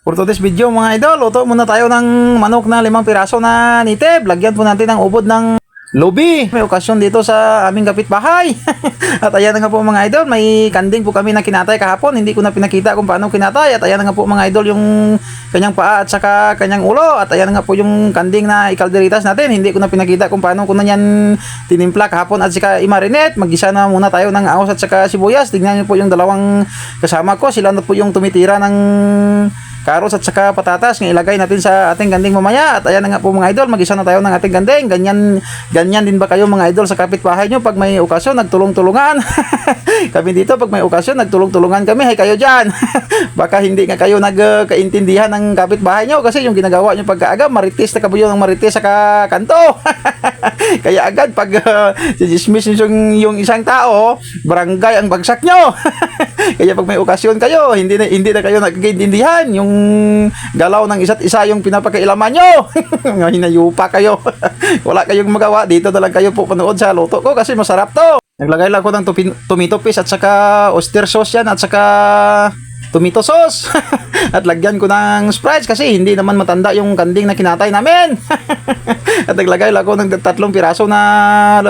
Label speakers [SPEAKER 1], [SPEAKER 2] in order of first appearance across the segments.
[SPEAKER 1] For today's video mga idol, luto muna tayo ng manok na limang piraso na nitib. Lagyan po natin ng ubod ng lubi. May okasyon dito sa aming kapitbahay. at ayan nga po mga idol, may kanding po kami na kinatay kahapon. Hindi ko na pinakita kung paano kinatay. At ayan nga po mga idol yung kanyang paa at saka kanyang ulo. At ayan nga po yung kanding na ikalderitas natin. Hindi ko na pinakita kung paano ko na yan tinimpla kahapon at saka imarinet. Magisa na muna tayo ng ahos at saka sibuyas. Tingnan niyo po yung dalawang kasama ko. Sila na po yung tumitira ng karos at saka patatas ng ilagay natin sa ating ganding mamaya. At ayan na nga po mga idol magisa na tayo ng ating ganding. Ganyan ganyan din ba kayo mga idol sa kapitbahay nyo pag may okasyon nagtulong-tulungan? Kami dito pag may okasyon nagtulong-tulungan kami. Hay kayo dyan! Baka hindi nga kayo nagkaintindihan ng kapitbahay nyo kasi yung ginagawa nyo pagkaaga marites na kabuyo ng marites sa kanto. Kaya agad pag uh, dismiss yung, yung isang tao barangay ang bagsak nyo kaya pag may okasyon kayo hindi na hindi na kayo nagkaintindihan. Yung galaw ng isa't isa yung pinapakailaman nyo. Hinayupa kayo. Wala kayong magawa. Dito na lang kayo po panood sa luto ko kasi masarap to. Naglagay lang ako ng tupi- tomato paste at saka oyster sauce yan at saka tomato sauce. At lagyan ko ng Sprite kasi hindi naman matanda yung kanding na kinatay namin. At naglagay lang ako ng tatlong piraso na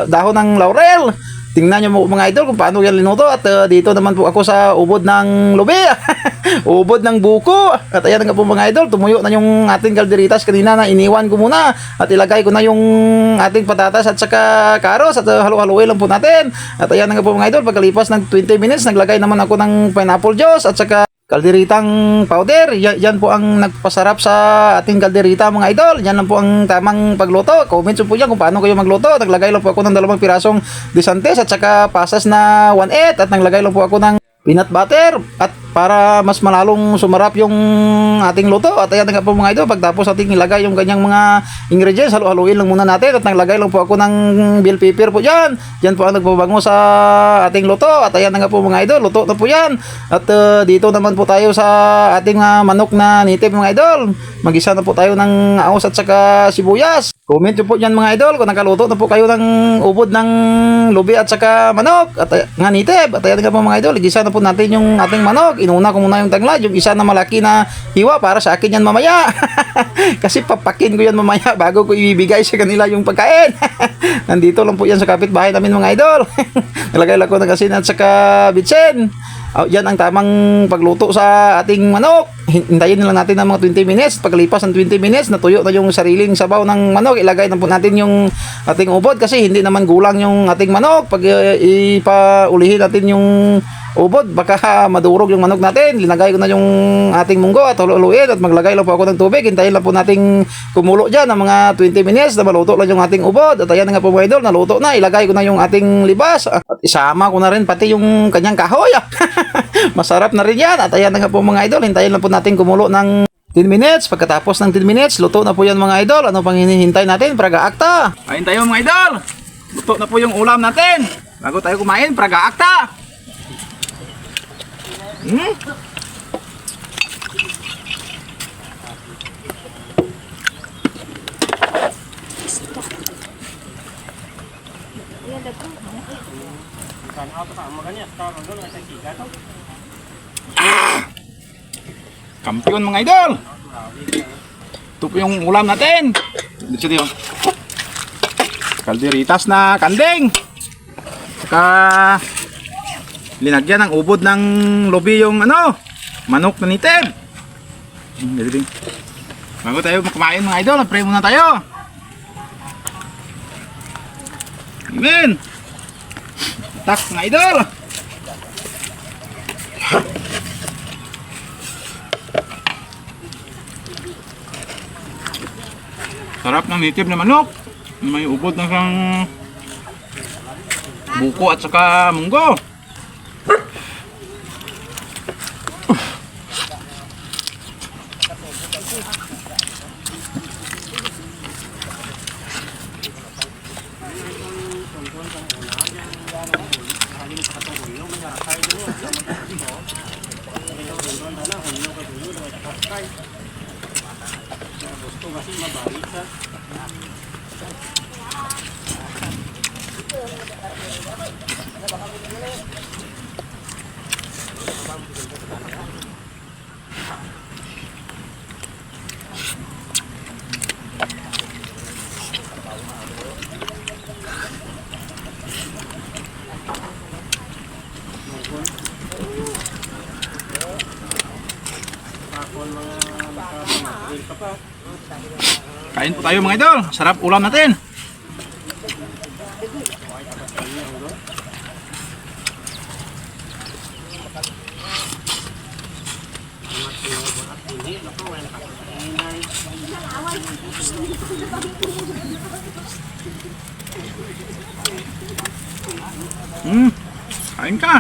[SPEAKER 1] dahon ng laurel tingnan nyo mga idol kung paano yan linuto. At uh, dito naman po ako sa ubod ng lubi ubod ng buko. At ayan nga po mga idol tumuyo na yung ating kalderitas kanina na iniwan ko muna. At ilagay ko na yung ating patatas at saka karos at uh, halo-haloy lang po natin. At ayan nga po mga idol pagkalipas ng 20 minutes naglagay naman ako ng pineapple juice at saka kalderitang powder. Yan, po ang nagpasarap sa ating kalderita mga idol. Yan lang po ang tamang pagluto. Comment po yan kung paano kayo magluto. Naglagay lang po ako ng dalawang pirasong disantes at saka pasas na 1-8 at naglagay lang po ako ng peanut butter at para mas malalong sumarap yung ating luto. At ayan nga po mga idol pagtapos ating nilagay yung ganyang mga ingredients halu-haluin lang muna natin at naglagay lang po ako ng bell pepper po dyan. Dyan po ang nagpabango sa ating luto. At ayan nga po mga idol luto na po yan. At uh, dito naman po tayo sa ating uh, manok na native mga idol. Magisa na po tayo ng aos at saka sibuyas comment po dyan mga idol kung nakaluto na po kayo ng ubod ng lubi at saka manok. At uh, nga native at ayan nga po mga idol igisa na po natin yung ating manok. Inuna ko muna yung tanglad yung isa na malaki na hiwa para sa akin yan mamaya. Kasi papakin ko yan mamaya bago ko ibibigay sa kanila yung pagkain. Nandito lang po yan sa kapitbahay namin mga idol. Nilagay lang ko ng asin at saka bitsen Oh, yan ang tamang pagluto sa ating manok. Hintayin na lang natin ng mga 20 minutes. Pagkalipas ng 20 minutes, natuyo na yung sariling sabaw ng manok. Ilagay na po natin yung ating ubod kasi hindi naman gulang yung ating manok. Pag uh, ipaulihin natin yung ubod, baka madurog yung manok natin. Linagay ko na yung ating munggo at huluin at maglagay lang po ako ng tubig. Hintayin lang po nating kumulo dyan ng mga 20 minutes na maluto lang yung ating ubod. At ayan nga po mga idol, naluto na. Ilagay ko na yung ating libas at isama ko na rin pati yung kanyang kahoy. Masarap na rin yan. At ayan na nga po mga idol, hintayin lang po natin kumulo ng 10 minutes. Pagkatapos ng 10 minutes, luto na po yan mga idol. Ano pang hinihintay natin? Praga akta. Ayun tayo mga idol. Luto na po yung ulam natin. Bago tayo kumain, praga akta. Hmm? Kampiyon mga idol. Ito po yung ulam natin. Dito yun. Kalderitas na kanding. Saka linagyan ng ubod ng lobi yung ano, manok na. Hmm, dito din. Bago tayo kumain mga idol, pray muna tayo. Amen. Tak mga idol. Sarap ng native na manok. May ubod ng siyang buko at saka munggo. Thank. Ito kasi mabait ha.
[SPEAKER 2] Pakon mga Kain po tayo mga idol. Sarap ulam natin. Hmm, kain ka.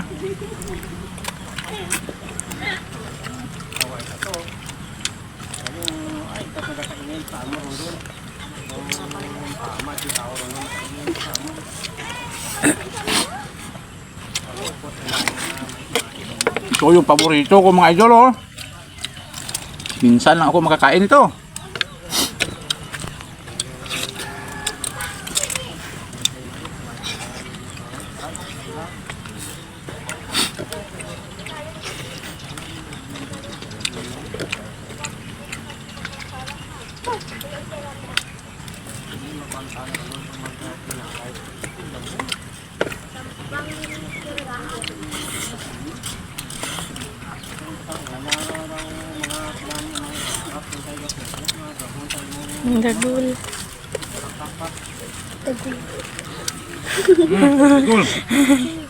[SPEAKER 2] Ito yung paborito ko mga idol oh. Minsan lang ako makakain ito.
[SPEAKER 3] Dagul.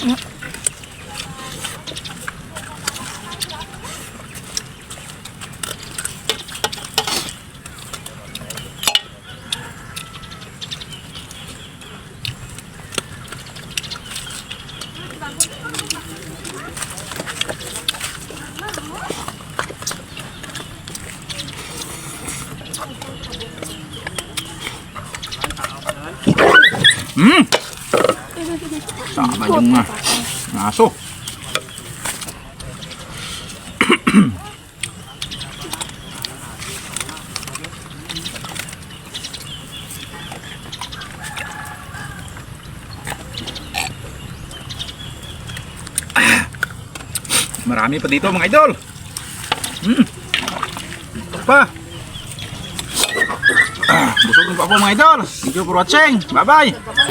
[SPEAKER 2] Cool. Hmm. Sama yung uh, aso. Marami pa dito mga idol. Hmm. Pa. Ah, busog pa po mga idol. Thank you for watching. Bye-bye.